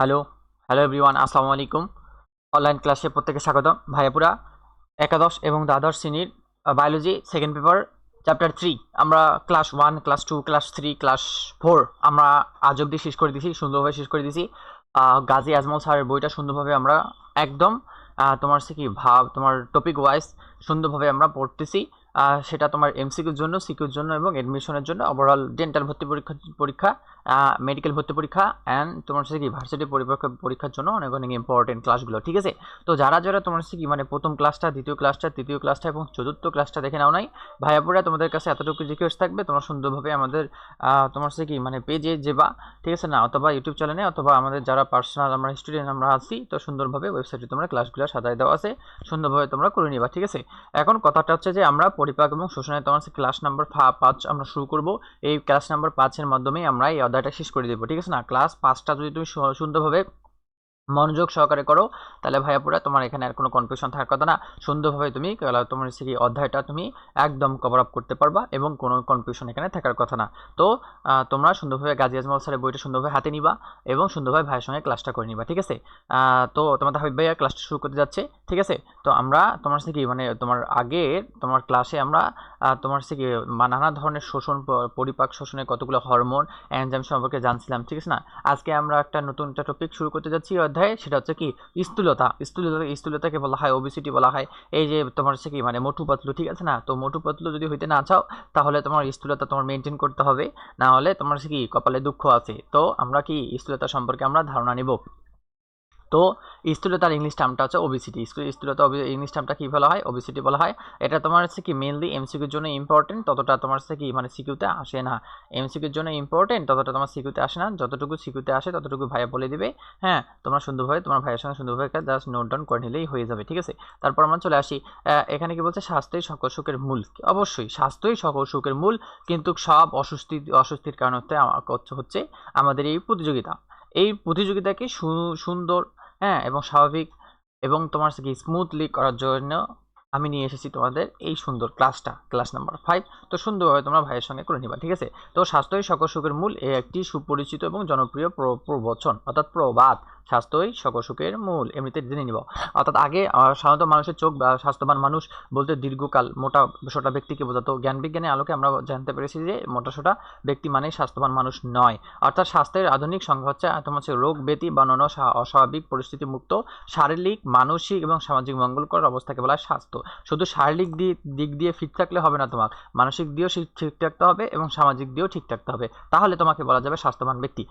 Hello hello everyone আসসালামু আলাইকুম। Online ক্লাসে প্রত্যেকে স্বাগত। ভাইয়াপুরা, একাদশ এবং দ্বাদশ শ্রেণির biology second paper chapter three আমরা class one class two class three class four আমরা আজ অবধি শেষ করে দিয়েছি সুন্দরভাবে শেষ করে দিয়েছি গাজী আজমল স্যারের বইটা সুন্দরভাবে আমরা একদম তোমার সে কি ভাব, তোমার টপিক ওয়াইজ সুন্দরভাবে আমরা পড়তেছি। সেটা তোমার এমসিকিউর জন্য সিকিউর জন্য এবং এডমিশনের জন্য ওভারঅল ডেন্টাল ভর্তি পরীক্ষা পরীক্ষা মেডিকেল ভর্তি পরীক্ষা অ্যান্ড তোমার হচ্ছে কি ভার্সিটি পরীক্ষা পরীক্ষার জন্য অনেক অনেক ইম্পর্টেন্ট ক্লাসগুলো ঠিক আছে? তো যারা যারা তোমার হচ্ছে কি মানে প্রথম ক্লাসটা দ্বিতীয় ক্লাসটা তৃতীয় ক্লাসটা এবং চতুর্থ ক্লাসটা দেখে নাও নাই ভাইয়াপুরা তোমাদের কাছে এতটুকু রিকোয়েস্ট থাকবে, তোমরা সুন্দরভাবে আমাদের তোমার হচ্ছে কি মানে পেজে যেবা, ঠিক আছে না? অথবা ইউটিউব চ্যানেলে অথবা আমাদের যারা পার্সোনাল আমরা স্টুডেন্ট আমরা আছি, তো সুন্দরভাবে ওয়েবসাইটে তোমরা ক্লাসগুলো সাজাই দেওয়া আছে, সুন্দরভাবে তোমরা করে নিবা, ঠিক আছে? এখন কথাটা হচ্ছে যে আমরা পরিপাক এবং শোষণের তোমার ক্লাস নাম্বার পাঁচ আমরা শুরু করব। এই ক্লাস নাম্বার পাঁচের মাধ্যমেই আমরা এই অধ্যায়টা শেষ করে দেবো ঠিক আছে না? ক্লাস পাঁচটা যদি তুমি সুন্দরভাবে মনোযোগ সহকারে করো। তাহলে ভাইয়াপুরা তোমার এখানে আর কোনো কনফিউশন থাকার কথা না। সুন্দরভাবে তুমি তোমার সেই অধ্যায়টা তুমি একদম কভার আপ করতে পারবা এবং কোনো কনফিউশন এখানে থাকার কথা না। তো তোমরা সুন্দরভাবে গাজী আজমল স্যারের বইটা সুন্দরভাবে হাতে নিবা এবং সুন্দরভাবে ভাইয়ের সঙ্গে ক্লাসটা করে নিবা, ঠিক আছে? তো তোমাদের হাবিব ভাইয়া ক্লাসটা শুরু করতে যাচ্ছে, ঠিক আছে? তো আমরা তোমার সে কি মানে তোমার আগে তোমার ক্লাসে আমরা তোমার সে কি নানা ধরনের শোষণ পরিপাক শোষণের কতগুলো হরমোন এনজাইম সম্পর্কে জানছিলাম, ঠিক আছে না? আজকে আমরা একটা নতুন একটা টপিক শুরু করতে যাচ্ছি এই অধ্যায়ে সেটা হচ্ছে কি, স্থূলতা। স্থূলতা স্থূলতাকে বলা হয় ওবিসিটি বলা হয়। এই যে তোমার হচ্ছে কি মানে মোটু পাতলু, ঠিক আছে না? তো মোটু পাতলু যদি হইতে না চাও, তাহলে তোমার স্থূলতা তোমার মেনটেন করতে হবে। না হলে তোমার হচ্ছে কি, কপালে দুঃখ আছে। তো আমরা কি স্থূলতা সম্পর্কে আমরা ধারণা নিব? তো স্থূলতার ইংলিশ টার্মটা হচ্ছে ওবিসিটি স্থূলতা ইংলিশ টার্মটা কী বলা হয়? ওবিসিটি বলা হয়। এটা তোমার হচ্ছে কি মেনলি এমসিকিউর জন্য ইম্পর্টেন্ট ততটা তোমার হচ্ছে কি মানে সিকিউতে আসে না। এমসিকিউর জন্য ইম্পর্টেন্ট ততটা তোমার সিকিউতে আসে না। যতটুকু সিকিউতে আসে, ততটুকু ভাইয়া বলে দিবে। হ্যাঁ তোমরা সুন্দরভাবে, তোমার ভাইয়ের সঙ্গে সুন্দরভাবে জাস্ট নোট ডাউন করে নিলেই হয়ে যাবে, ঠিক আছে? তারপর আমরা চলে আসি। এখানে কি বলছে? স্বাস্থ্যই সকল সুখের মূল। অবশ্যই, স্বাস্থ্যই সকল সুখের মূল, কিন্তু সব অস্বস্তি, অস্বস্তির কারণ হচ্ছে, হচ্ছে- আমাদের এই প্রতিযোগিতা। এই প্রতিযোগিতাকে সুন্দর হ্যাঁ এবং স্বাভাবিক এবং তোমার কি স্মুথলি করার জন্য আমি নিয়ে এসেছি তোমাদের এই সুন্দর ক্লাসটা ক্লাস নাম্বার ফাইভ তো সুন্দরভাবে তোমরা ভাইয়ের সঙ্গে করে নিবা, ঠিক আছে? তো স্বাস্থ্যই সকল সুখের মূল, এ একটি সুপরিচিত এবং জনপ্রিয় প্র- প্রবচন, অর্থাৎ প্রবাদ। স্বাস্থ্যই সকল সুখের মূল, এমনিতে জেনে নিব। অর্থাৎ আগে সাধারণত মানুষের চোখ বা স্বাস্থ্যবান মানুষ বলতে দীর্ঘকাল, মোটা, সোটা ব্যক্তিকে বোঝাতো। জ্ঞান বিজ্ঞানের আলোকে আমরা জানতে পেরেছি যে মোটা, সোটা ব্যক্তি মানে স্বাস্থ্যবান মানুষ নয়। অর্থাৎ স্বাস্থ্যের আধুনিক সংজ্ঞা হচ্ছে তোমার হচ্ছে রোগ ব্যাধি বা অন্যান্য অস্বাভাবিক পরিস্থিতি মুক্ত, শারীরিক, মানসিক এবং সামাজিক মঙ্গলকর অবস্থাকে বলা হয় স্বাস্থ্য। শুধু শারীরিক দিক দিয়ে ফিট থাকলে হবে না তোমার, মানসিক দিয়েও ঠিক থাকতে হবে এবং সামাজিক দিয়েও ঠিক থাকতে হবে। তাহলে তোমাকে বলা যাবে স্বাস্থ্যবান ব্যক্তি।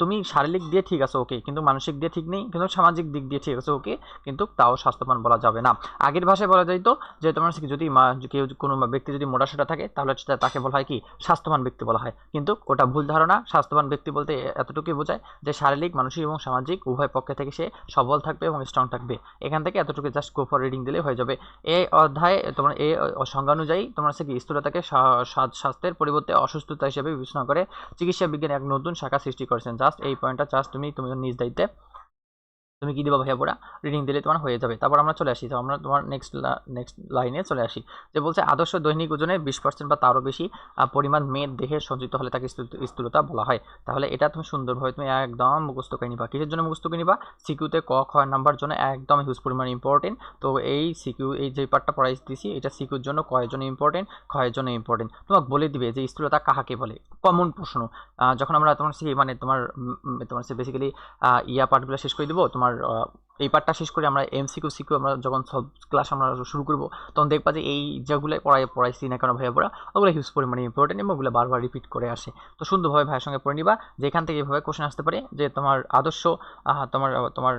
তুমি শারীরিক দিয়ে ঠিক আছো ওকে কিন্তু মানসিক দিয়ে ঠিক নেই, কিন্তু সামাজিক দিক দিয়ে ঠিক আছে ওকে কিন্তু তাও স্বাস্থ্যবান বলা যাবে না। আগের ভাষায় বলা যাইতো যে তোমার যদি কেউ কোনো ব্যক্তি যদি মোটাসোটা থাকে, তাহলে তাকে বলা হয় কি? স্বাস্থ্যবান ব্যক্তি বলা হয়। কিন্তু ওটা ভুল ধারণা, স্বাস্থ্যবান ব্যক্তি বলতে এতটুকুই বোঝায় যে শারীরিক, মানসিক এবং সামাজিক, উভয় পক্ষে থেকে সে সবল থাকবে এবং স্ট্রং থাকবে। এখান থেকে এতটুকু জাস্ট গো ফর রিডিং দিলে হয়ে যাবে। এই অধ্যায়ে তোমার এই সংজ্ঞা অনুযায়ী তোমার হচ্ছে কি স্থূলতাকে স্বা- স্বা- স্বাস্থ্যের পরিবর্তে অসুস্থতা হিসেবে বিবেচনা করে চিকিৎসা বিজ্ঞান এক নতুন শাখা সৃষ্টি করেছেন। জাস্ট এই পয়েন্টটা জাস্ট তুমি তুমি নিজ দায়িত্বে তুমি কি দিবা ভাইয়া পড়া রিডিং দিলে তোমার হয়ে যাবে। তারপর আমরা চলে আসি। তো আমরা তোমার নেক্সট নেক্সট লাইনে চলে আসি। যে বলছে, আদর্শ দৈনিক ওজনে বিশ পার্সেন্ট বা তারও বেশি পরিমাণ মেদ দেহে সঞ্চিত হলে তাকে স্থূল- স্থূলতা বলা হয়। তাহলে এটা তুমি সুন্দরভাবে তুমি একদম মুখস্থ করে নিবা। কিসের জন্য মুখস্থ করে নিবা? সিকিউতে ক, খ, নাম্বার জন্য একদম হিউজ পরিমাণ ইম্পর্টেন্ট তো এই সিকিউ এই যে পার্টটা পড়াই দিছি, এটা সিকিউর জন্য কয়ের জন্য ইম্পর্টেন্ট ক্ষয়ের জন্য ইম্পর্টেন্ট তোমাকে বলে দিবে যে স্থূলতা কাহাকে বলে? কমন প্রশ্ন। যখন আমরা তোমার সে মানে তোমার তোমার সে বেসিক্যালি ইয়া পার্টগুলো শেষ করে দিব, তোমার on এই পার্টটা শেষ করে আমরা এমসিকিউ সিকিউ আমরা যখন সব ক্লাস আমরা শুরু করব, তখন দেখবা যে এই যেগুলো পড়াই পড়াইছি না কেন ভাইয়া পড়া ওগুলো হিউজ পরিমাণে ইম্পর্টেন্ট এবং ওগুলো বারবার রিপিট করে আসে। তো সুন্দরভাবে ভাইয়ের সঙ্গে পড়ে নিবা যে এখান থেকে এভাবে কোশ্চেন আসতে পারে, যে তোমার আদর্শ তোমার তোমার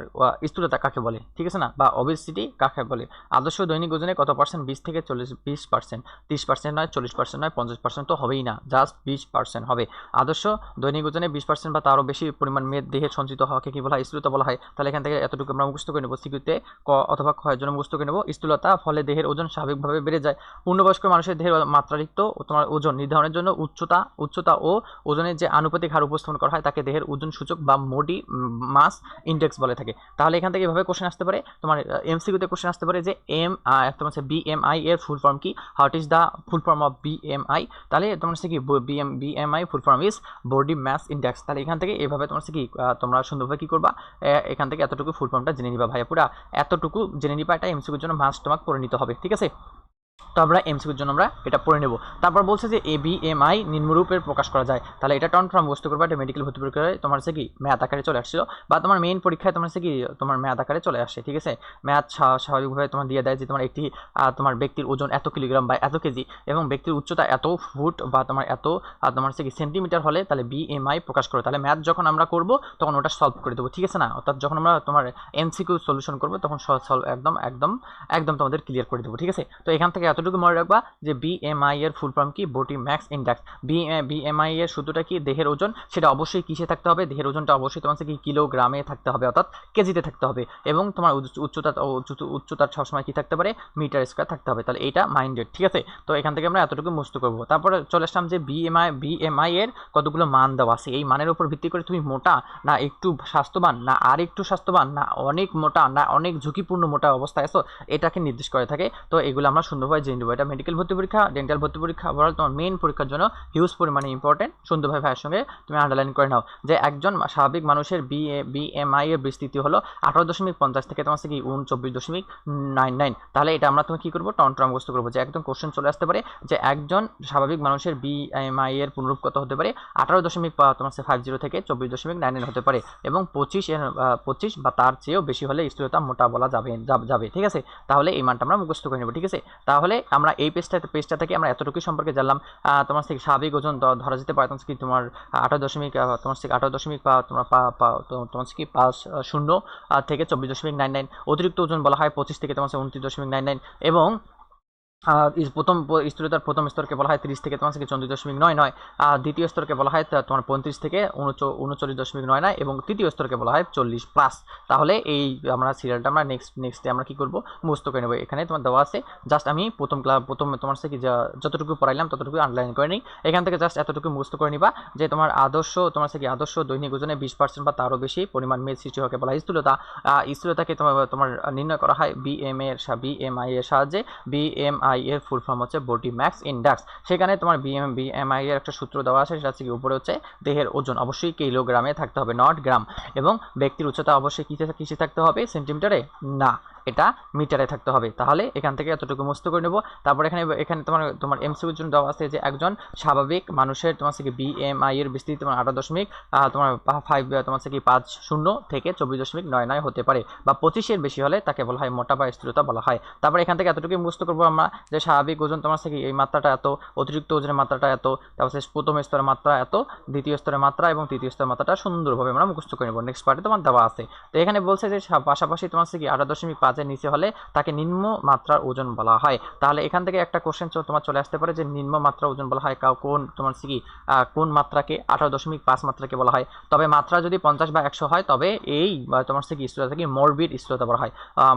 স্থূলতা কাকে বলে? ঠিক আছে না? বা অবেসিটি কাকে বলে? আদর্শ দৈনিক ওজনে কত পার্সেন্ট বিশ থেকে চল্লিশ, বিশ পার্সেন্ট তিরিশ পার্সেন্ট নয়, চল্লিশ পার্সেন্ট নয়, পঞ্চাশ পার্সেন্ট তো হবেই না। জাস্ট বিশ পার্সেন্ট হবে। আদর্শ দৈনিক ওজনে বিশ পার্সেন্ট বা তারও বেশি পরিমাণ মেদ, দেহে সঞ্চিত হওয়াকে কি বলা হয়? স্থূলতা বলা হয়। তাহলে এখান থেকে এতটুকু আমরা মুখস্থ করে নেব সিকিউতে ক অথবা ক্ষয়ের জন্য মুখস্থ করে নেব। স্থূলতা, ফলে দেহের ওজন স্বাভাবিকভাবে বেড়ে যায়। পূর্ণবয়স্ক মানুষের দেহের মাত্রারিক্ত তোমার ওজন নির্ধারণের জন্য উচ্চতা উচ্চতা ও ওজনের যে আনুপাতিক হার উপস্থাপন করা হয়, তাকে দেহের ওজন সূচক বা মোডি মাস ইন্ডেক্স বলে থাকে। তাহলে এখান থেকে এভাবে কোশ্চেন আসতে পারে। তোমার এমসিকিউতে কোশ্চেন আসতে পারে যে এম তোমার হচ্ছে বিএমআই এর ফুল ফর্ম কি? What is the full form of BMI তাহলে তোমার হচ্ছে কি BM BMI full form is body mass index তাহলে এখান থেকে এভাবে তোমার হচ্ছে কি তোমরা সুন্দরভাবে কি করবা? এখান থেকে এতটুকু ফুল ফর্মটা জেনে নিবা ভাইয়া। পুরা এতটুকু জেনে নিবা এটা এমসিকিউর জন্য মাস্ট তোমাকে করে নিতে হবে, ঠিক আছে? তো আমরা এমসিকিউর জন্য আমরা এটা পড়ে নেব। তারপর বলছে যে এ বি এম আই নিম্নরূপের প্রকাশ করা যায়। তাহলে এটা টন ফর্ম বস্তু করবে এটা মেডিকেল ভর্তি পরীক্ষায় তোমার হচ্ছে কি? ম্যাথ আকারে চলে আসছিল বা তোমার মেইন পরীক্ষায় তোমার হচ্ছে কি? তোমার ম্যাথ আকারে চলে আসে, ঠিক আছে? ম্যাথ স্বাভাবিকভাবে তোমার দিয়ে দেয় যে তোমার একটি তোমার ব্যক্তির ওজন এত কিলোগ্রাম বা এত কেজি এবং ব্যক্তির উচ্চতা এত ফুট বা তোমার এত তোমার হচ্ছে কি সেন্টিমিটার হলে তাহলে বিএমআই প্রকাশ করো। তাহলে ম্যাথ যখন আমরা করব তখন ওটা সলভ করে দেবো, ঠিক আছে না? অর্থাৎ যখন আমরা তোমার এমসিকিউ সলিউশন করব তখন সলভ একদম একদম একদম তোমাদের ক্লিয়ার করে দেবো, ঠিক আছে? তো এখান থেকে এতটুকু মনে রাখবা যে বিএমআই এর ফুল ফর্ম কি? বডি ম্যাক্স ইন্ডেক্স বিএমআই এর সূত্রটা কি? দেহের ওজন, সেটা অবশ্যই কিসে থাকতে হবে? দেহের ওজনটা অবশ্যই তোমার কি কিলোগ্রামে থাকতে হবে, অর্থাৎ কেজিতে থাকতে হবে। এবং তোমার উচ্চ- উচ্চতা উচ্চতা সবসময় কি থাকতে পারে? মিটার স্কোয়ার থাকতে হবে। তাহলে এটা মাইন্ডেড ঠিক আছে? তো এখান থেকে আমরা এতটুকু মুস্ত করব। তারপরে চলে আসলাম যে বিএমআই বিএমআই এর কতগুলো মান দেওয়া আছে? এই মানের উপর ভিত্তি করে তুমি মোটা না একটু স্বাস্থ্যবান না আর একটু স্বাস্থ্যবান না অনেক মোটা না অনেক ঝুঁকিপূর্ণ মোটা অবস্থায় আছো? এটাকে নির্দেশ করে থাকে। তো এগুলো আমরা সুন্দরভাবে জেনে নেব। এটা মেডিকেল ভর্তি পরীক্ষা ডেন্টাল ভর্তি পরীক্ষা ওভারঅল তোমার মেইন পরীক্ষার জন্য হিউজ পরিমাণে ইম্পর্টেন্ট সুন্দরভাবে ভাইয়ের সঙ্গে তুমি আন্ডারলাইন করে নাও যে একজন স্বাভাবিক মানুষের বি বিএমআই এর বিস্তৃতি হলো আঠারো দশমিক পঞ্চাশ থেকে তোমার কি উনচব্বিশ দশমিক নাইন নাইন তাহলে এটা আমরা তুমি কি করব? টন টন মুখস্থ করব। যে একদম কোশ্চেন চলে আসতে পারে যে একজন স্বাভাবিক মানুষের বিএমআই এর পুনরূপ কত হতে পারে? আঠারো দশমিক তোমার ফাইভ জিরো থেকে চব্বিশ দশমিক নাইন হতে পারে এবং পঁচিশ এর পঁচিশ বা তার চেয়েও বেশি হলে স্থূলতা মোটা বলা যাবে যাবে। ঠিক আছে? তাহলে এই মানটা আমরা মুখস্থ করে নেব। ঠিক আছে? তাহলে আমরা এই পেজটা পেজটা থেকে আমরা এতটুকু সম্পর্কে জানলাম। তোমার থেকে স্বাভাবিক ওজন ধরা যেতে পারে, তোমার কি তোমার আঠারো দশমিক তোমার থেকে আঠারো দশমিক তোমার তোমার কি পাঁচ শূন্য থেকে চব্বিশ দশমিক নাইন নাইন। অতিরিক্ত ওজন বলা হয় পঁচিশ থেকে তোমার উনত্রিশ দশমিক নাইন নাইন। এবং প্রথম স্থূলতার প্রথম স্তরকে বলা হয় তিরিশ থেকে তোমার থেকে চৌত্রিশ দশমিক নয় নয়। আর দ্বিতীয় স্তরকে বলা হয় তোমার পঁয়ত্রিশ থেকে উনচ- উনচল্লিশ দশমিক নয় নয় এবং তৃতীয় স্তরকে বলা হয় চল্লিশ প্লাস। তাহলে এই আমরা সিরিয়ালটা আমরা নেক্সট নেক্সটে আমরা কি করব? মুস্ত করে নেব। এখানে তোমার দেওয়া আছে জাস্ট আমি প্রথম ক্লাব প্রথম তোমার থেকে যতটুকু পড়াইলাম ততটুকু আন্ডারলাইন করে নিই। এখান থেকে জাস্ট এতটুকু মুস্ত করে নিবা যে তোমার আদর্শ তোমার থেকে আদর্শ দৈনিক ওজনে বিশ পার্সেন্ট বা তারও বেশি পরিমাণ মেদ সৃষ্টি হকে বলা হয় স্থূলতা। স্থূলতাকে তোমার তোমার নির্ণয় করা হয় বিএম এর বিএমআই এর সাহায্যে। বিএমআই এর ফুল ফর্ম হচ্ছে বডি ম্যাক্স ইন্ডাক্স সেখানে তোমার বিএম বিএমআই এর একটা সূত্র দেওয়া আছে, সেটা হচ্ছে উপরে হচ্ছে দেহের ওজন। অবশ্যই কিলোগ্রামে থাকতে হবে নট গ্রাম এবং ব্যক্তির উচ্চতা অবশ্যই কিসে কিসে থাকতে হবে? সেন্টিমিটারে না। এটা মিটারে থাকতে হবে। তাহলে এখান থেকে এতটুকু মুস্ত করে নেব। তারপর এখানে এখানে তোমার তোমার এমসিউর জন্য দেওয়া আছে যে একজন স্বাভাবিক মানুষের তোমার থেকে বিএমআই এর বিস্তৃতি তোমার আঠারো দশমিক তোমার ফাইভ তোমার থেকে পাঁচ শূন্য থেকে চব্বিশ দশমিক নয় নয় হতে পারে বা পঁচিশের বেশি হলে তাকে বলা হয় মোটা বা স্থিরতা বলা হয়। তারপর এখান থেকে এতটুকু মুস্ত করব আমরা যে স্বাভাবিক ওজন তোমার থেকে এই মাত্রাটা এত, অতিরিক্ত ওজনের মাত্রাটা এত, তারপর প্রথম স্তরের মাত্রা এত, দ্বিতীয় স্তরের মাত্রা এবং তৃতীয় স্তরের মাত্রাটা সুন্দরভাবে আমরা মুখস্থ করে নেব। নেক্সট পার্টে তোমার দেওয়া আছে। তো এখানে বলছে যে পাশাপাশি তোমার হচ্ছে কি আঠারো দশমিক পাঁচের নিচে হলে তাকে নিম্ন মাত্রার ওজন বলা হয়। তাহলে এখান থেকে একটা কোশ্চেন তোমার চলে আসতে পারে যে নিম্ন মাত্রা ওজন বলা হয় কোন তোমার কি কোন মাত্রাকে আঠারো দশমিক পাঁচ মাত্রাকে বলা হয়। তবে মাত্রা যদি পঞ্চাশ বা একশো হয়, তবে এই তোমার কি, স্থূলতা থেকে মরবিড স্থূলতা বলা হয়।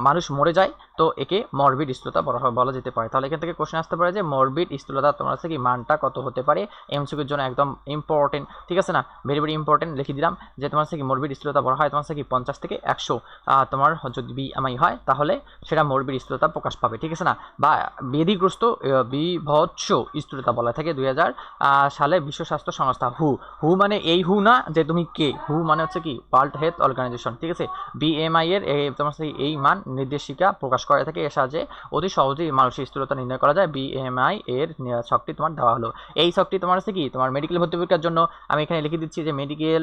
মানুষ মরে যায়, তো একে মরবিড স্থূলতা বলা হয় যেতে পারে। তাহলে এখান থেকে কোশ্চেন আসতে পারে যে মরবিড স্থূলতা তোমার কি, মানটা কত হতে পারে? এমসিকিউর জন্য একদম ইম্পর্টেন্ট ঠিক আছে না? ভেরি ভেরি ইম্পর্টেন্ট লিখে দিলাম যে তোমার কি মরবিড স্থূলতা বলা হয় তোমার কি, পঞ্চাশ থেকে একশো। তোমার যদি বি বিএমআই হয় তাহলে সেটা মরবিড স্থূলতা প্রকাশ পাবে, ঠিক আছে না? বা বেদিগ্রস্ত বিভৎস স্থূলতা বলা থাকে দুই হাজার সালে বিশ্ব স্বাস্থ্য সংস্থা, হু। হু মানে এই হু না যে তুমি কে। হু মানে হচ্ছে কি? ওয়ার্ল্ড হেলথ অর্গানাইজেশন ঠিক আছে? বিএমআই এর তোমার এই মান নির্দেশিকা প্রকাশ করে থাকে এর সাহায্যে অতি সহজেই মানুষের স্থূলতা নির্ণয় করা যায়। বিএমআই এর ছকটি তোমার দেওয়া হলো। এই ছকটি তোমার হচ্ছে কি? তোমার মেডিকেল ভর্তি পরীক্ষার জন্য আমি এখানে লিখে দিচ্ছি যে মেডিকেল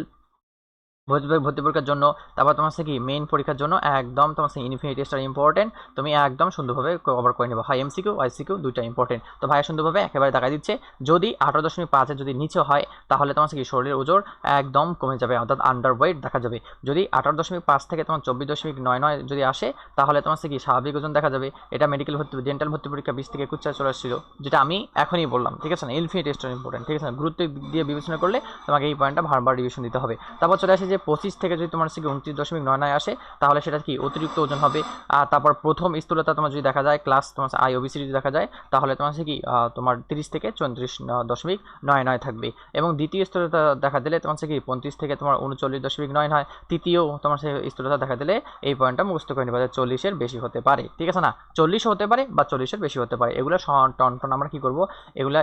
ভর্তি ভর্তি পরীক্ষার জন্য, তারপর তোমার হচ্ছে কি মেইন পরীক্ষার জন্য একদম তোমার হচ্ছে ইনফিনিটি টেস্টটা ইম্পর্টেন্ট তুমি একদম সুন্দরভাবে কভার করে নেবে। হয় এমসিকিউ আইসিকিউ দুইটা ইম্পর্টেন্ট তো ভাইয়া সুন্দরভাবে একেবারে দেখা দিচ্ছে, যদি আঠারো দশমিক পাঁচের যদি নিচে হয়, তাহলে তোমার কি শরীরের ওজন একদম কমে যাবে, অর্থাৎ আন্ডার ওয়েট দেখা যাবে। যদি আঠারো দশমিক পাঁচ থেকে তোমার চব্বিশ দশমিক নয় নয় যদি আসে, তাহলে তোমার কি স্বাভাবিক ওজন দেখা যাবে। এটা মেডিকেল ভর্তি ডেন্টাল ভর্তি পরীক্ষা বিশ থেকে একুশ চলে আসছিল, যেটা আমি এখনই বললাম, ঠিক আছে না? ইনফিনিটি টেস্টটা ইম্পর্টেন্ট ঠিক আছে না? গুরুত্ব দিয়ে বিবেচনা করলে তোমাকে এই পয়েন্টটা বারবার রিভিশন দিতে হবে। তারপর চলে আসে যে পঁচিশ থেকে যদি তোমার কি উনত্রিশ দশমিক নয় নয় আসে, তাহলে সেটা কি অতিরিক্ত ওজন হবে? আর তারপর প্রথম স্থূলতা তোমার যদি দেখা যায় ক্লাস তোমার আই ওবিসি যদি দেখা যায়, তাহলে তোমার কি তোমার তিরিশ থেকে চৌত্রিশ দশমিক নয় নয় থাকবে। এবং দ্বিতীয় স্থূলতা দেখা দিলে তোমার কি, পঁয়ত্রিশ থেকে তোমার উনচল্লিশ দশমিক নয় নয়, তৃতীয় তোমার সে স্থূলতা দেখা দিলে এই পয়েন্টটা মুখস্থ করে নিবা চল্লিশের বেশি হতে পারে। ঠিক আছে না? চল্লিশও হতে পারে বা চল্লিশের বেশি হতে পারে। এগুলো টন আমরা কি করব? এগুলা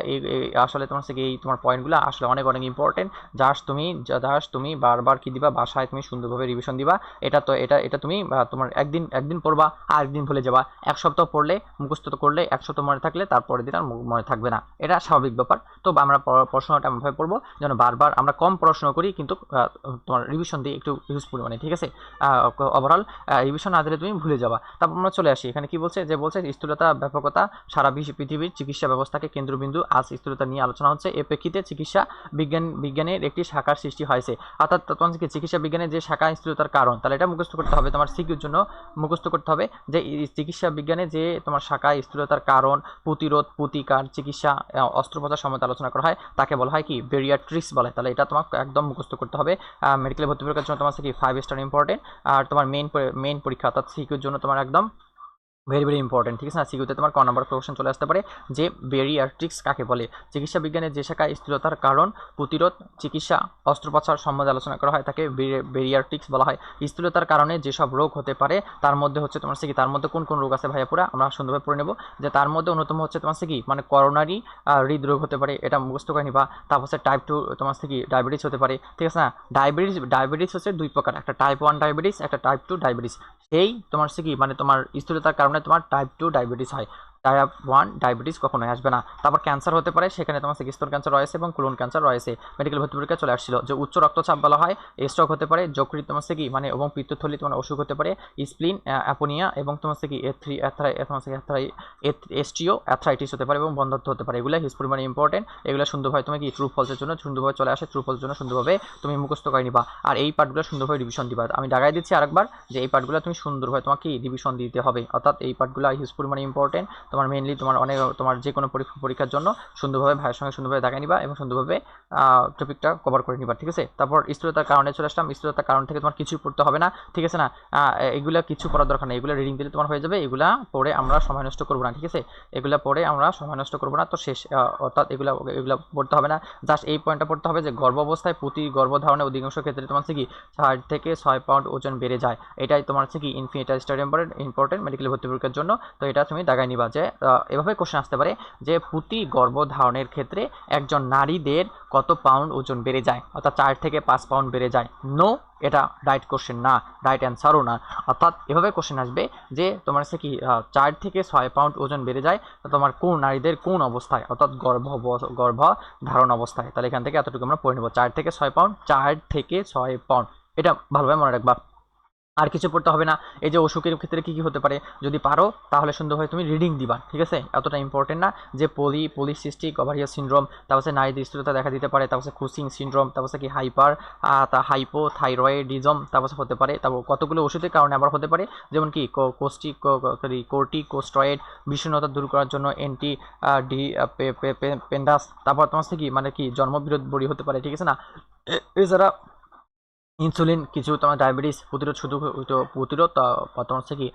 আসলে তোমার হচ্ছে কি, এই তোমার পয়েন্টগুলো আসলে অনেক অনেক ইম্পর্টেন্ট জাস্ট তুমি জাস্ট তুমি বারবার কি বাসায় তুমি সুন্দরভাবে রিভিশন দিবা। এটা তো, এটা এটা তুমি তোমার একদিন একদিন পড়বা আর একদিন ভুলে যাবা। এক সপ্তাহ পড়লে, মুখস্থ করলে, এক সপ্তাহ মনে থাকলে তারপরের দিন আর মনে থাকবে না। এটা স্বাভাবিক ব্যাপার। তো আমরা পড়া- পড়াশোনাটা এমনভাবে পড়ব যেন বারবার আমরা কম পড়াশোনা করি, কিন্তু তোমার রিভিশন দিই একটু ইউজফুল মানে ঠিক আছে? ওভারঅল রিভিশন না দিলে তুমি ভুলে যাবা। তারপর আমরা চলে আসি। এখানে কি বলছে? যে বলছে, স্থূলতা, ব্যাপকতা, সারা বিশ্ব পৃথিবীর চিকিৎসা ব্যবস্থাকে কেন্দ্রবিন্দু আজ স্থূলতা নিয়ে আলোচনা হচ্ছে। এ প্রেক্ষিতে চিকিৎসা বিজ্ঞান, বিজ্ঞানের একটি শাখার সৃষ্টি হয়েছে। অর্থাৎ তোমার চিকিৎসা বিজ্ঞানের যে শাখা স্থিরতার কারণ, তাহলে এটা মুখস্থ করতে হবে তোমার সিকিউর জন্য। মুখস্থ করতে হবে যে চিকিৎসা বিজ্ঞানে যে তোমার শাখা স্থিরতার কারণ, প্রতিরোধ, প্রতিকার, চিকিৎসা অস্ত্রোপচার সম্বন্ধে আলোচনা করা হয়, তাকে বলা হয় কি? বেরিয়াট্রিক্স বলে। তাহলে এটা তোমার একদম মুখস্থ করতে হবে। মেডিকেল ভর্তি পরীক্ষার জন্য তোমার কি? ফাইভ স্টার ইম্পর্টেন্ট আর তোমার মেন মেন পরীক্ষা, অর্থাৎ সিকিউর জন্য তোমার একদম ভেরি ভেরি ইম্পর্টেন্ট ঠিক আছে? না সিকিউতে তোমার ক নম্বর কোশ্চেন চলে আসতে পারে যে বেরিয়াট্রিক্স কাকে বলে? চিকিৎসা বিজ্ঞানের যে শাখায় স্থূলতার কারণ প্রতিরোধ, চিকিৎসা, অস্ত্রোপচার সম্বন্ধে আলোচনা করা হয়, তাকে বেরিয়াট্রিক্স বলা হয়। স্থূলতার কারণে যেসব রোগ হতে পারে, তার মধ্যে হচ্ছে তোমার সে কি, তার মধ্যে কোন কোন রোগ আছে ভাইয়া পুরা? আমরা সুন্দরভাবে পড়ে নেব যে তার মধ্যে অন্যতম হচ্ছে তোমার সে কি মানে করোনারি হৃদরোগ হতে পারে, এটা মুখস্থ করে নিবা। তারপর হচ্ছে টাইপ টু তোমার সে কি ডায়াবেটিস হতে পারে, ঠিক আছে না? ডায়াবেটিস ডায়াবেটিস হচ্ছে দুই প্রকার, একটা টাইপ ওয়ান ডায়াবেটিস একটা টাইপ টু ডায়াবেটিস সেই তোমার সে কি মানে তোমার স্থূলতার কারণে তোমার টাইপ টু ডায়াবেটিস হয় টাইপ ওয়ান ডায়াবেটিস কখনোই আসবে না। তারপর ক্যান্সার হতে পারে, সেখানে তোমার স্তর ক্যান্সার রয়েছে এবং কোলন ক্যান্সার রয়েছে। মেডিকেল ভর্তি পরীক্ষা চলে আসছিল। যে উচ্চ রক্তচাপ বলা হয় স্ট্রোক হতে পারে যকৃত তোমার কি মানে এবং পিত্তথলি তোমার অসুখ হতে পারে স্প্লিন অ্যাপোনিয়া এবং তোমার কি এ থ্রি অ্যাথ্রাই তোমার অ্যাথ্রাই এসটিও অ্যাথ্রাইটিস হতে পারে এবং বন্ধত্ব হতে পারে। এগুলো হিস পরিমাণে ইম্পর্টেন্ট এগুলো সুন্দরভাবে তুমি কি ট্রু ফলসের জন্য সুন্দরভাবে চলে আসে ট্রু ফলসের জন্য সুন্দরভাবে তুমি মুখস্থ করে নিবা। আর এই পার্টগুলো সুন্দরভাবে রিভিশন দিবা। আমি দাগাই দিচ্ছি আরেকবার যে এই পার্টগুলো তুমি সুন্দরভাবে তোমাকে রিভিশন দিতে হবে। অর্থাৎ এই পার্টগুলো হিস পরিমাণে ইম্পর্টেন্ট তোমার মেনলি তোমার অনেক, তোমার যে কোনো পরীক্ষা, পরীক্ষার জন্য সুন্দরভাবে ভাইয়ের সঙ্গে সুন্দরভাবে দেখাই নিবা এবং সুন্দরভাবে টপিকটা কভার করে নিবা, ঠিক আছে? তারপর স্থূলতার কারণে চলে আসলাম। স্থূলতার কারণ থেকে তোমার কিছু পড়তে হবে না, ঠিক আছে না? এগুলো কিছু পড়ার দরকার নেই। এগুলো রিডিং দিলে তোমার হয়ে যাবে, এগুলা পড়ে আমরা সময় নষ্ট করব না, ঠিক আছে? এগুলো পড়ে আমরা সময় নষ্ট করব না, তো শেষ অর্থাৎ এগুলা, এগুলো পড়তে হবে না। জাস্ট এই পয়েন্টটা পড়তে হবে যে গর্ভ অবস্থায় প্রতি গর্ভধারণে অধিকাংশ ক্ষেত্রে তোমার কি ষাট থেকে ছয় পাউন্ড ওজন বেড়ে যায়। এটাই তোমার হচ্ছে কি ইনফিনিটা স্টাডিয়াম ইম্পর্টেন্ট মেডিকেল ভর্তি পরীক্ষার জন্য, তো এটা তুমি দাগায় নিবা যে এভাবে কোশ্চেন আসতে পারে যে প্রতি গর্ভধারণের ক্ষেত্রে একজন নারীদের কত পাউন্ড ওজন বেড়ে যায়? অর্থাৎ চার থেকে পাঁচ পাউন্ড বেড়ে যায়। নো এটা রাইট কোশ্চেন না রাইট অ্যান্সারও না। অর্থাৎ এভাবে কোশ্চেন আসবে যে তোমার হচ্ছে কি চার থেকে ছয় পাউন্ড ওজন বেড়ে যায়, তো তোমার কোন নারীদের কোন অবস্থায়? অর্থাৎ গর্ভ গর্ভ ধারণ অবস্থায়। তাহলে এখান থেকে এতটুকু আমরা পড়ে নেব। চার থেকে ছয় পাউন্ড চার থেকে ছয় পাউন্ড এটা ভালোভাবে মনে রাখবা। আর কিছু পড়তে হবে না। এই যে অসুখের ক্ষেত্রে কি কি হতে পারে? যদি পারো, তাহলে সুন্দরভাবে তুমি রিডিং দিবা, ঠিক আছে? এতটা ইম্পর্টেন্ট না যে পলি পলিসিস্টিক ওভারিয়া সিনড্রোম তারপর নারীদের স্থূলতা দেখা দিতে পারে, তারপর খুসিং সিনড্রোম তারপর কি হাইপার তা হাইপো থাইরয়েডিজম তারপর হতে পারে। তারপর কতগুলো ওষুধের কারণে আবার হতে পারে, যেমন কি কোস্টি কোর্টি কোস্ট্রয়েড বিষণ্ণতা দূর করার জন্য অ্যান্টি ডি পেন্ডাস, তারপর তোমার কি মানে কি জন্মবিরোধ বড়ি হতে পারে, ঠিক আছে না? এছাড়া ইনসুলিন কিছু তোমার ডায়াবেটিস প্রতিরোধ শুধু প্রতিরোধ বা তোমার হচ্ছে কি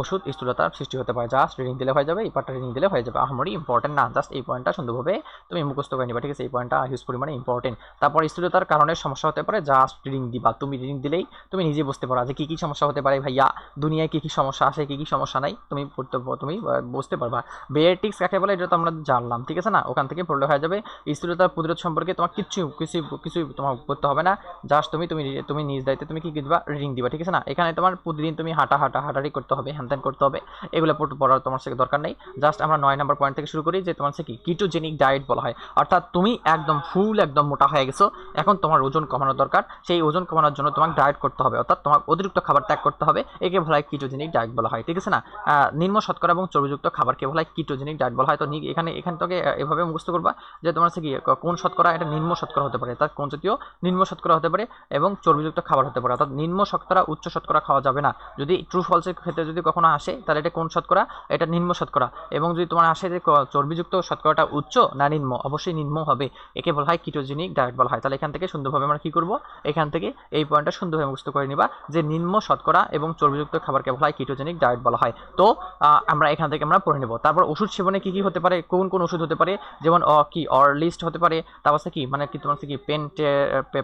ওষুধ স্থূলতার সৃষ্টি হতে পারে। জাস্ট রিডিং দিলে হয়ে যাবে, এই পার্টটা রিডিং দিলে হয়ে যাবে। আহামরি ইম্পর্টেন্ট না জাস্ট এই পয়েন্টটা সুন্দরভাবে তুমি মুখস্থ করে নিবা, ঠিক আছে? এই পয়েন্টটা হিউজ পরিমাণে ইম্পর্টেন্ট তারপর স্থূলতার কারণে সমস্যা হতে পারে জাস্ট রিডিং দিবা। তুমি রিডিং দিলেই তুমি নিজে বুঝতে পারো যে কী কী সমস্যা হতে পারে ভাইয়া। দুনিয়ায় কী কী সমস্যা আছে, কী কী সমস্যা নাই, তুমি পড়তে, তুমি বুঝতে পারবা। বেয়ারটিক্স কাকে বলে, এটা তো আমরা জানলাম, ঠিক আছে না? ওখান থেকে পড়লে হয়ে যাবে। স্থূলতার প্রতিরোধ সম্পর্কে তোমার কিচ্ছু, কিছু, কিছুই তোমার করতে হবে না। জাস্ট তুমি তুমি তুমি তুমি নিজ দায়িত্বে তুমি কি দিবা? রিডিং দিবা, ঠিক আছে না? এখানে তোমার প্রতিদিন তুমি হাঁটা হাঁটা হাঁটারি করতে হবে, হ্যান করতে হবে। এগুলো পড়- পড়ার তোমার থেকে দরকার নেই। জাস্ট আমরা নয় নাম্বার পয়েন্ট থেকে শুরু করি যে তোমার কি? কিটোজেনিক ডায়েট বলা হয়। অর্থাৎ তুমি একদম ফুল একদম মোটা হয়ে গেছো। এখন তোমার ওজন কমানোর দরকার। সেই ওজন কমানোর জন্য তোমাকে ডায়েট করতে হবে। অর্থাৎ তোমার অতিরিক্ত খাবার ত্যাগ করতে হবে। একে বলা হয় কিটোজেনিক ডায়েট বলা হয়, ঠিক আছে না? নিম্ন শতকরা এবং চর্বিযুক্ত খাবারকে বলা হয় কিটোজেনিক ডায়েট বলা হয়। তো এখানে, এখান থেকে এভাবে মুখস্থ করবা যে তোমার কি কোন শতকরা? এটা নিম্ন শতকরা হতে পারে। তার কোন জাতীয় নিম্ন শতকরা হতে পারে। এবং চর্বিযুক্ত খাবার হতে পারে। অর্থাৎ নিম্ন শতকরা, উচ্চ শতকরা খাওয়া যাবে না। যদি ট্রু ফলসের ক্ষেত্রে যদি কখনো আসে, তাহলে এটা কোন শতকরা? এটা নিম্ন শতকরা। এবং যদি তোমার আসে যে চর্বিযুক্ত শতকরাটা উচ্চ না নিম্ন, অবশ্যই নিম্ন হবে। একে বলা হয় কিটোজেনিক ডায়েট বলা হয়। তাহলে এখান থেকে সুন্দরভাবে আমরা কি করব? এখান থেকে এই পয়েন্টটা সুন্দরভাবে মুখস্থ করে নিবা যে নিম্ন শতকরা এবং চর্বিযুক্ত খাবারকে বলা হয় কিটোজেনিক ডায়েট বলা হয়। তো আমরা এখান থেকে আমরা পড়ে নেব। তারপর ওষুধ সেবনে কি কি হতে পারে? কোন কোন ওষুধ হতে পারে? যেমন কি অর লিস্ট হতে পারে। তারপর কি? মানে কি তোমার কি? পেন্ট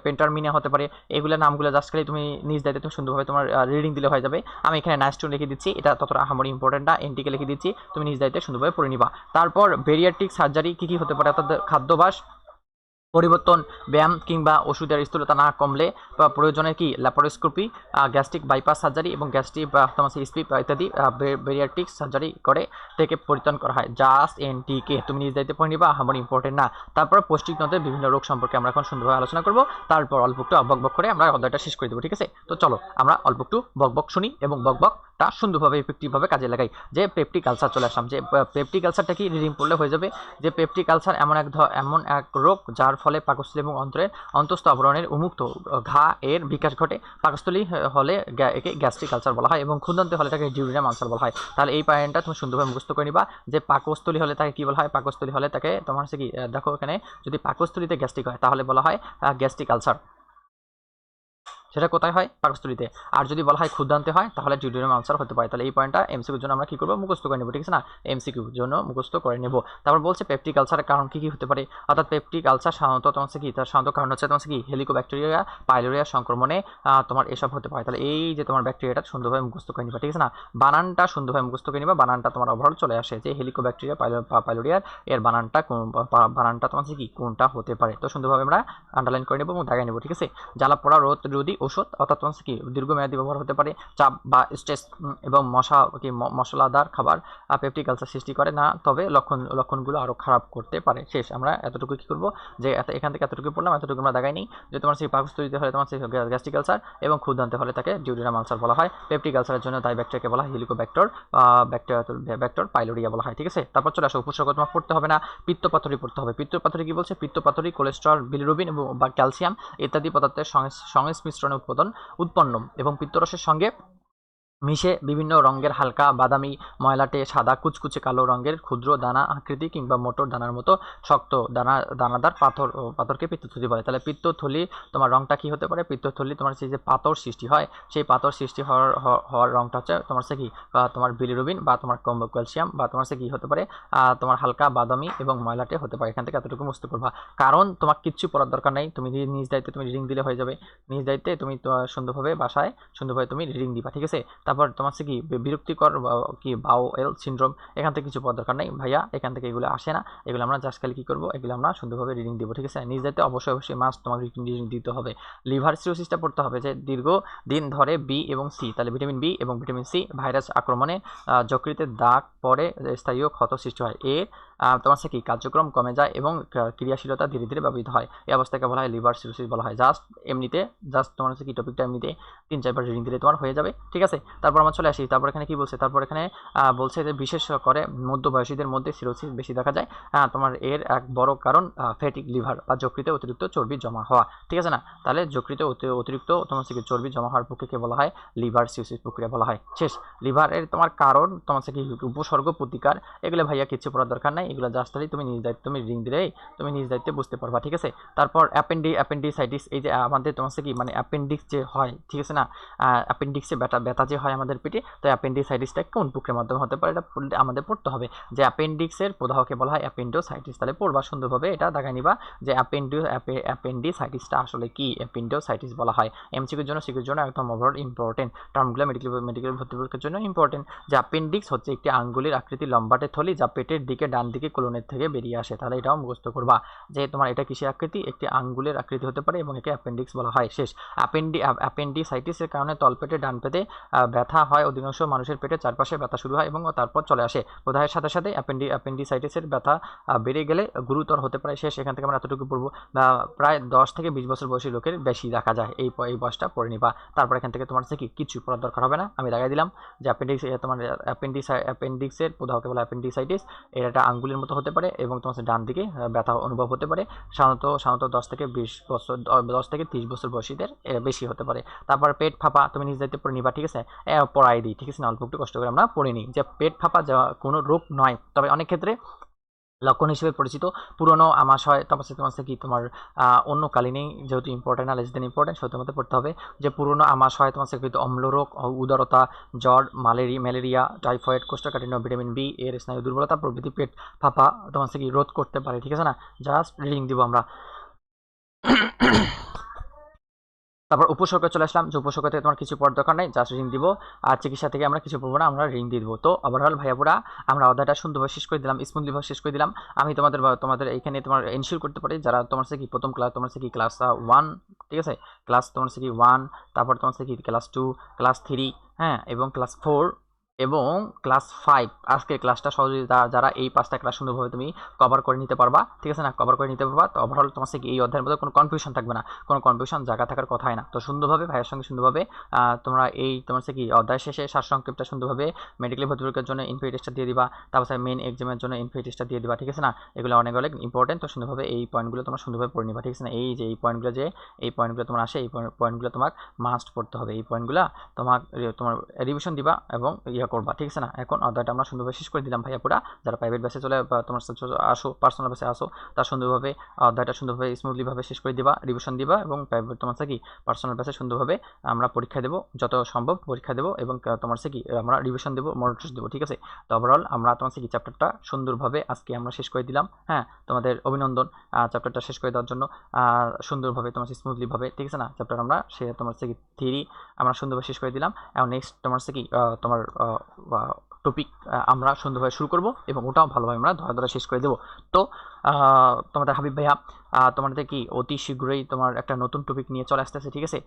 পেন্টারমিনা হতে পারে। এগুলো নামগুলো জাস্ট খালি তুমি নিজ দায়িত্বে তুমি সুন্দরভাবে তোমার রিডিং দিলে হয়ে যাবে। আমি এখানে নাইস টু লিখে দিচ্ছি, এটা ততটা আমার ইম্পর্টেন্ট না এনটিকে লিখে দিচ্ছি, তুমি নিজ দায়িত্বে সুন্দরভাবে পড়ে নিবা। তারপর বেরিয়াট্রিক সার্জারি কী কী হতে পারে? অর্থাৎ খাদ্যাভ্যাস পরিবর্তন, ব্যায়াম কিংবা ওষুধের স্থূলতা না কমলে বা প্রয়োজনে কি ল্যাপারোস্কোপি গ্যাস্ট্রিক বাইপাস সার্জারি এবং গ্যাস্ট্রিক বা তোমার স্পিপ ইত্যাদি বেরিয়াট্রিক সার্জারি করে থেকে পরিত্রাণ করা হয়। জাস্ট এন কে তুমি নিজ দায়িত্বে পড়ে নিবা আমার ইম্পর্টেন্ট না। তারপর পৌষ্টিক নদের বিভিন্ন রোগ সম্পর্কে আমরা এখন সুন্দরভাবে আলোচনা করব। তারপর অল্প একটু বক করে আমরা অধ্যায়টা শেষ করে দেবো, ঠিক আছে? তো চলো, আমরা অল্প একটু বক বক শুনি এবং বক বকটা সুন্দরভাবে ইফেক্টিভভাবে কাজে লাগাই। যে পেপটিক আলসার চলে আসলাম, যে পেপটিক আলসারটা কি রিডিং পড়লে হয়ে যাবে? যে পেপটিক আলসার এমন এক এমন এক রোগ যার ফলে পাকস্থলী এবং অন্ত্রের অন্তস্থ আবরণের উন্মুক্ত ঘা এর বিকাশ ঘটে। পাকস্থলী হলে একে গ্যাস্ট্রিক আলসার বলা হয় এবং ক্ষুদান্তে হলে তাকে ডিউরিনাম আলসার বলা হয়। তাহলে এই পয়েন্টটা তুমি সুন্দরভাবে মুখস্থ করে নিবা। যে, পাকস্থলী হলে তাকে কি বলা হয়? পাকস্থলী হলে তাকে তোমার হচ্ছে কি দেখো এখানে যদি পাকস্থলীতে গ্যাস্ট্রিক হয়, তাহলে বলা হয় গ্যাস্ট্রিক আলসার সেটা কোথায় হয়? পাকস্থলীতে। আর যদি বলা হয় ক্ষুদ্রান্তে হয়, তাহলে ডিউডিনাম আনসার হতে পারে। তাহলে এই পয়েন্টটা এমসিকিউর জন্য আমরা কি করব? মুখস্থ করে নেব, ঠিক আছে না? এমসিকিউর জন্য মুখস্থ করে নেব। তারপর বলছে পেপটিক আলসারের কারণ কী কী হতে পারে? অর্থাৎ পেপটিক আলসার সাধারণত তোমার কি? তার সাধারণত কারণ হচ্ছে তোমার কি? হেলিকোব্যাকটেরিয়া পাইলোরিয়া সংক্রমণে তোমার এসব হতে পারে। তাহলে এই যে তোমার ব্যাকটেরিয়াটা সুন্দরভাবে মুখস্থ করে নিবা, ঠিক আছে না? বানানটা সুন্দরভাবে মুখস্থ করে নিবা। বানানটা তোমার ওভারঅল চলে আসে যে হেলিকো হেলিকোব্যাকটেরিয়া পাইলোরিয়ার এর বানানটা বানানটা তোমার কি? কোনটা হতে পারে? তো সুন্দরভাবে আমরা আন্ডারলাইন করে নেব এবং দাগাই নেব, ঠিক আছে? জ্বালা পড়া রোদ রোধী ওষুধ অর্থাৎ হচ্ছে কি? দীর্ঘমেয়াদী ব্যবহার হতে পারে, চাপ বা স্ট্রেস এবং মশা কি মশলাদার খাবার পেপটিক আলসার সৃষ্টি করে না, তবে লক্ষণ, লক্ষণগুলো আরও খারাপ করতে পারে। শেষ, আমরা এতটুকু কি করব? যে এখান থেকে এতটুকু পড়লাম এতটুকু আমরা দেখাই নিই যে তোমার সেই পাকস্থলিতে হলে তোমার সেই গ্যাস্ট্রিক আলসার এবং ক্ষুদান্তে হলে তাকে ডিউডিনাম আলসার বলা হয়। পেপটিক আলসারের জন্য তাই ব্যাকটেরিয়াকে বলা হয় হেলিকোব্যাক্টর ব্যাক্টর পাইলোরিয়া বলা হয়, ঠিক আছে? তারপর চলে আসো, উপসর্গ তোমার পড়তে হবে না পিত্তপাথরি পড়তে হবে। পিত্তপাথরি কি বলছে? পিত্তপাথরি কোলেস্ট্রল বিলিরুবিন এবং, বা ক্যালসিয়াম ইত্যাদি পদার্থের সংস- সংমিশ্রণে উৎপাদন উৎপন্ন এবং পিত্তরসের সঙ্গে মিশে বিভিন্ন রঙের হালকা বাদামি ময়লাটে সাদা কুচকুচে কালো রঙের ক্ষুদ্র দানা আকৃতি কিংবা মোটর দানার মতো শক্ত দানা দানাদার পাথর পাথরকে পিত্তথলি বলে। তাহলে পিত্তথলি তোমার রঙটা কি হতে পারে? পিত্তথলি তোমার সেই যে পাথর সৃষ্টি হয়, সেই পাথর সৃষ্টি হওয়ার হওয়ার রঙটা হচ্ছে তোমার সে কি? তোমার বিলিরুবিন বা তোমার কম্ব ক্যালসিয়াম বা তোমার সে কি হতে পারে? তোমার হালকা বাদামি এবং ময়লাটে হতে পারে। এখান থেকে এতটুকু মুস্ত করবা। কারণ তোমার কিচ্ছু পড়ার দরকার নেই। তুমি নিজ দায়িত্বে তুমি রিডিং দিলে হয়ে যাবে। নিজ দায়িত্বে তুমি সুন্দরভাবে বাসায় সুন্দরভাবে তুমি রিডিং দিবা, ঠিক আছে? তারপর তোমার কি বিরক্তিকর কি বাও এল সিনড্রোম এখান থেকে কিছু পড়ার দরকার নেই। ভাইয়া এখান থেকে এগুলো আসে না। এগুলো আমরা জাস্ট খালি কি করব? এগুলো আমরা সুন্দরভাবে রিডিং দিব ঠিক আছে? নিজ দায়িত্বে অবশ্যই অবশ্যই মাস তোমাকে রিডিং দিতে হবে। লিভার সিরোসিসটা পড়তে হবে যে দীর্ঘ দিন ধরে বি এবং সি তাহলে ভিটামিন বি এবং ভিটামিন সি ভাইরাস আক্রমণে আহ, যকৃতে দাগ পড়ে স্থায়ী ক্ষত সৃষ্টি হয়। এ তোমার সে কি কার্যক্রম কমে যায় এবং ক্রিয়াশীলতা ধীরে ধীরে ব্যবহৃত হয়। এই অবস্থাকে বলা হয় লিভার সিরোসিস বলা হয়। জাস্ট এমনিতে জাস্ট তোমার হচ্ছে কি টপিকটা এমনিতে তিন চারবার রিডিং দিলে তোমার হয়ে যাবে ঠিক আছে? তারপর আমরা চলে আসি, তারপর এখানে কি বলছে? তারপর এখানে বলছে যে বিশেষ করে মধ্যবয়সীদের মধ্যে সিরোসিস বেশি দেখা যায়। তোমার এর এক বড় কারণ ফ্যাটিক লিভার বা যকৃতে অতিরিক্ত চর্বি জমা হওয়া। ঠিক আছে না? তাহলে যকৃতে অতি- অতিরিক্ত তোমার হচ্ছে কি চর্বি জমা হওয়ার প্রক্রিয়াকে বলা হয়? লিভার সিরোসিস প্রক্রিয়া বলা হয়। শেষ। লিভারের তোমার কারণ, তোমার হচ্ছে কি উপসর্গ, প্রতিকার, এগুলো ভাইয়া কিছু পড়ার দরকার নাই। এগুলো জাস্ট তুমি নিজ দায়িত্ব, তুমি রিং দিলেই তুমি নিজ দায়িত্বে বুঝতে পারবা, ঠিক আছে? তারপর অ্যাপেন্ডি অ্যাপেন্ডিসাইটিস এই যে আমাদের তোমার কি মানে অ্যাপেন্ডিক্স যে হয়, ঠিক আছে না? অ্যাপেন্ডিক্সে ব্যথা ব্যথা যে হয় আমাদের পেটে তো অ্যাপেন্ডিসাইটিসটা কোন প্রক্রিয়ার মাধ্যমে হতে পারে এটা আমাদের পড়তে হবে। যে অ্যাপেন্ডিক্সের প্রদাহকে বলা হয় অ্যাপেন্ডোসাইটিস তাহলে পড়বা সুন্দরভাবে এটা দেখায় নিবা যে অ্যাপেন্ডি অ্যাপেন্ডিসাইটিসটা আসলে কি? অ্যাপেন্ডোসাইটিস বলা হয়। এমসিকিউর জন্য সিকিউর জন্য একদম ওভারঅল ইম্পর্টেন্ট টার্মগুলো মেডিকেল মেডিকেল ভর্তি পরীক্ষার জন্য ইম্পর্টেন্ট যে অ্যাপেন্ডিক্স হচ্ছে একটি আঙ্গুলের আকৃতি লম্বাটে থলি যা পেটের দিকে ডান দিকে কোলনের থেকে বেরিয়ে আসে তাহলে এটাও মুখস্থ করবা। যে তোমার এটা কিসের আকৃতি? একটি আঙ্গুলের আকৃতি হতে পারে এবং একে অ্যাপেন্ডিক্স বলা হয়। শেষ। অ্যাপেন্ডি অ্যাপেন্ডিসাইটিসের কারণে তলপেটে ডান আহ, ব্যথা হয়, অধিকাংশ মানুষের পেটে চারপাশে ব্যথা শুরু হয় এবং তারপর চলে আসে। প্রদাহের সাথে সাথে অ্যাপেন্ডি, অ্যাপেন্ডিসাইটিসের ব্যথা বেড়ে গেলে গুরুতর হতে পারে। শেষ এখান থেকে আমরা এতটুকু পড়ব। প্রায় দশ থেকে বিশ বছর বয়সী লোকের বেশি দেখা যায়। এই এই বয়সটা পড়ে নিবা। তারপর এখান থেকে তোমার কি কিছু পড়ার দরকার হবে না। আমি দেখাই দিলাম যে অ্যাপেন্ডিক্স তোমার অ্যাপেন্ডিক্স অ্যাপেন্ডিক্সের প্রদাহকে বলা অ্যাপেন্ডিসাইটিস। এটা একটা আঙ্গুলের মতো হতে পারে এবং তোমার ডান দিকে ব্যথা অনুভব হতে পারে। সাধারণত সাধারণত দশ থেকে বিশ বছর, দশ থেকে তিরিশ বছর বয়সীদের বেশি হতে পারে। তারপর পেট ফাঁপা, তুমি নিজ দায়িত্বে পড়ে নিবা, ঠিক আছে? পড়াই দিই, ঠিক আছে? না অল্প একটু কষ্ট করে আমরা পড়ে নিই। যে পেট ফাঁপা যা, কোনো রোগ নয়। তবে অনেক ক্ষেত্রে লক্ষণ হিসেবে পরিচিত। পুরনো আমাশয় তারপর হচ্ছে তোমার কি তোমার অন্য কালীনেই যেহেতু ইম্পর্টেন্ট না লেস দেন ইম্পর্টেন্ট সেহেতু মধ্যে পড়তে হবে। যে পুরনো আমাশয় তোমার হচ্ছে কিন্তু অম্লরোগ উদরতা, জ্বর ম্যালেরিয়া ম্যালেরিয়া টাইফয়েড কোষ্ঠকাঠিন্য ভিটামিন বি এর স্নায়ু দুর্বলতা, প্রভৃতি পেট ফাঁপা, তোমার কি রোধ করতে পারে, ঠিক আছে না? জাস্ট রিডিং দিব আমরা। তারপর উপসর্গ চলে আসলাম, যে উপসর্গ থেকে তোমার কিছু পড়ার দরকার নেই জাস্ট রিং দিব। আর চিকিৎসা থেকে আমরা কিছু পড়ব না, আমরা রিং দিয়ে দেবো। তো ওভারঅল ভাইয়াপুরা, আমরা অধ্যায়টা সুন্দরভাবে শেষ করে দিলাম, স্মুথলিভাবে শেষ করে দিলাম। আমি তোমাদের তোমাদের এখানে তোমার এনশিওর করতে পারি, যারা তোমার সে কি প্রথম ক্লাস তোমার সে কি ক্লাস ওয়ান ঠিক আছে? ক্লাস তোমার সে কি ওয়ান তারপর তোমার সে কি ক্লাস টু ক্লাস থ্রি হ্যাঁ? এবং ক্লাস ফোর এবং ক্লাস ফাইভ আজকের ক্লাসটা সহজে যারা এই পাঁচটা ক্লাস সুন্দরভাবে তুমি কভার করে নিতে পারবা, ঠিক আছে না? কভার করে নিতে পারবা, তো ওভারঅল তোমার সে কি এই অধ্যায়ের মধ্যে কোনো কনফিউশন থাকবে না। কোনো কনফিউশন জায়গা থাকার কথাই না। তো সুন্দরভাবে, ভাইয়ের সঙ্গে সুন্দরভাবে তোমরা এই তোমার কি অধ্যায় শেষে সারসংক্ষেপটা সুন্দরভাবে মেডিকেল ভর্তি পরীক্ষার জন্য ইনফিনিট টেস্টটা দিয়ে দিবা, তারপর মেন এক্সামের জন্য ইনফিনিট টেস্টটা দিয়ে দিবা, ঠিক আছে না? এগুলো অনেক অনেক ইম্পর্টেন্ট তো সুন্দরভাবে এই পয়েন্টগুলো তোমরা সুন্দরভাবে পড়ে নিবা, ঠিক আছে না? এই যে এই পয়েন্টগুলো যে, এই পয়েন্টগুলো তোমার আসে, এই পয়েন্টগুলো তোমার মাস্ট পড়তে হবে। এই পয়েন্টগুলো তোমার তোমার রিভিশন দিবা এবং ইয়া করবা, ঠিক আছে না? এখন অধ্যায়টা আমরা সুন্দরভাবে শেষ করে দিলাম ভাইয়া পুরা। যারা প্রাইভেট বেসে চলে তোমার আসো পার্সোনাল বেসে আসো, তার সুন্দরভাবে অধ্যায়টা সুন্দরভাবে স্মুথলিভাবে শেষ করে দিবা রিভিশন দিবা এবং প্রাইভেট তোমার কি পার্সোনাল বেসে সুন্দরভাবে আমরা পরীক্ষা দেবো, যত সম্ভব পরীক্ষা দেবো এবং তোমার কি, আমরা রিভিশন দেবো টেস্ট দেবো, ঠিক আছে? তো ওভারঅল আমরা তোমার কি চ্যাপ্টারটা সুন্দরভাবে আজকে আমরা শেষ করে দিলাম হ্যাঁ? তোমাদের অভিনন্দন চ্যাপ্টারটা শেষ করে দেওয়ার জন্য সুন্দরভাবে তোমার স্মুথলিভাবে ঠিক আছে না? চ্যাপ্টার আমরা সে তোমার কি থিরি আমরা সুন্দরভাবে শেষ করে দিলাম। এবং নেক্সট তোমার কি তোমার টপিক আমরা সুন্দরভাবে শুরু করব এবং ওটাও ভালোভাবে আমরা ধরা ধরা শেষ করে দেবো। তো তোমাদের হাবিব ভাইয়া তোমাদের কি অতি শীঘ্রই তোমার একটা নতুন টপিক নিয়ে চলে আসতেছে, ঠিক আছে?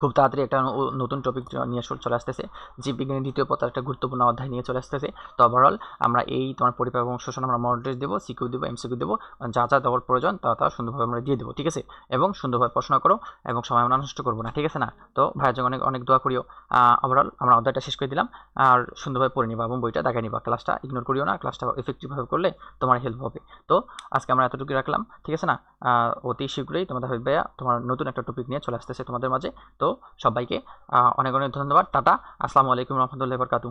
খুব তাড়াতাড়ি একটা নতুন টপিক নিয়ে চলে- আসতেছে। জীববিজ্ঞানের দ্বিতীয় পত্র একটা গুরুত্বপূর্ণ অধ্যায় নিয়ে চলে আসতেছে। তো ওভারঅল আমরা এই তোমার পরিপাক এবং শোষণ আমরা মডেল দেবো সিকিউ দেবো এমসিকিউ দেবো, যা যা দেওয়ার প্রয়োজন তা তা সুন্দরভাবে আমরা দিয়ে দেবো, ঠিক আছে? এবং সুন্দরভাবে পড়াশোনা করো এবং সময় আমরা নষ্ট করব না, ঠিক আছে না? তো ভাইয়ের জন্য অনেক অনেক দোয়া করিও। ওভারঅল আমরা অধ্যায়টা শেষ করে দিলাম। আর সুন্দরভাবে পড়ে নিবা এবং বইটা দেখাই নিবা। ক্লাসটা ইগনোর করিও না ক্লাসটা এফেক্টিভভাবে করলে তোমার হেল্প হবে। তো আজকে আমরা এতটুকু রাখলাম, ঠিক আছে না? অতি শীঘ্রই তোমাদের ভাইয়া তোমার নতুন একটা টপিক নিয়ে চলে আসতেছে তোমাদের মাঝে। তো সবাইকে অনেক অনেক ধন্যবাদ। টাটা আসসালামু আলাইকুম রহমতুল্লাহ বরকাতু